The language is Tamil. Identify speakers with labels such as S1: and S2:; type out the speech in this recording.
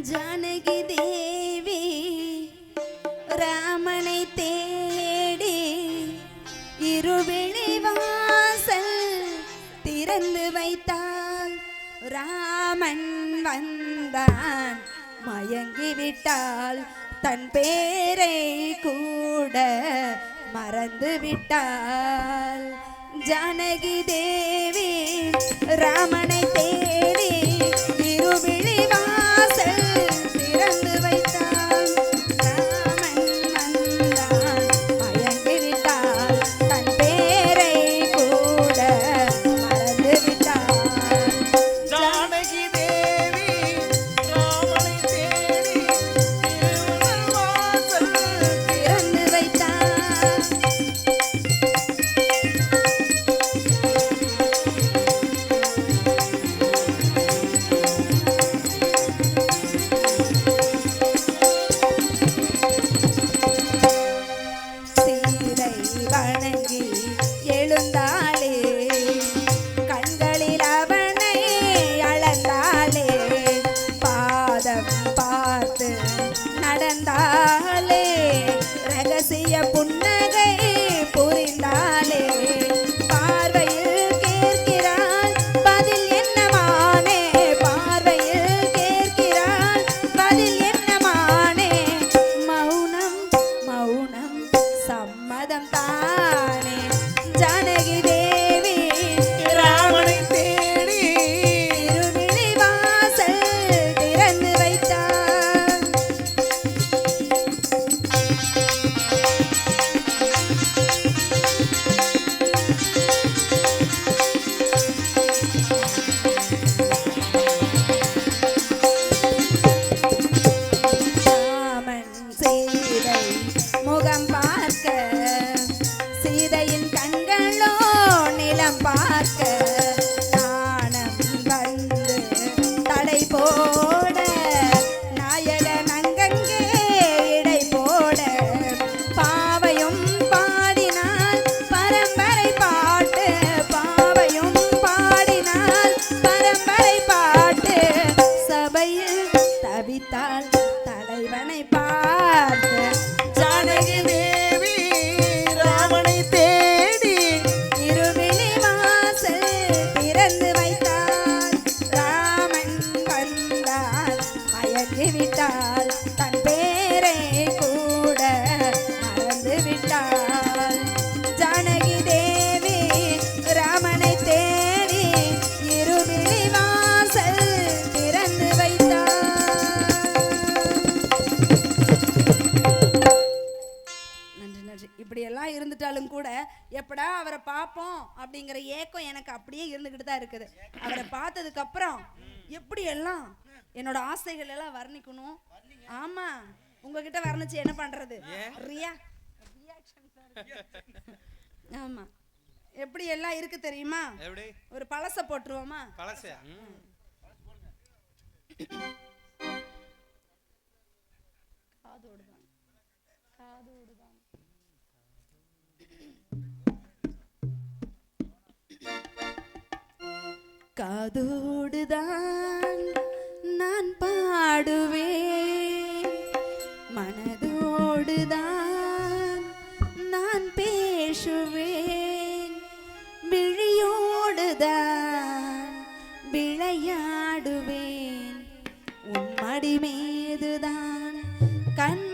S1: ஜானகி தேவி ராமனை தேடி இருவிழி வாசல் திறந்து வைத்தாள். ராமன் வந்தான் மயங்கிவிட்டால் தன் பேரை கூட மறந்து விட்டாள். ஜானகி தேவி ராமனை தேடி தவித்தாள் எப்படா அவரை பார்ப்போம் அப்படிங்கிற ஏக்கம் எனக்கு அப்படியே இருந்துக்கிட்டு தான் இருக்குது. அவரை பார்த்ததுக்கு அப்புறம் எப்படி எல்லாம் என்னோட ஆசைகள் எல்லாம் வர்ணிக்கணும்? ஆமா உங்ககிட்ட வர்ணிச்சு என்ன பண்றது? ரியா ஆமா. எப்படி எல்லாம் இருக்கு தெரியுமா? ஒரு பழச போட்டுருவோமா?
S2: பழசையா?
S1: காதோடு தான். காதோடு தான். காதோடுதான் நான் பாடுவேன். மனதோடுதான் நான் பேசுவேன். விழியோடுதான் விளையாடுவேன். உன் மடி மீதுதான் கண்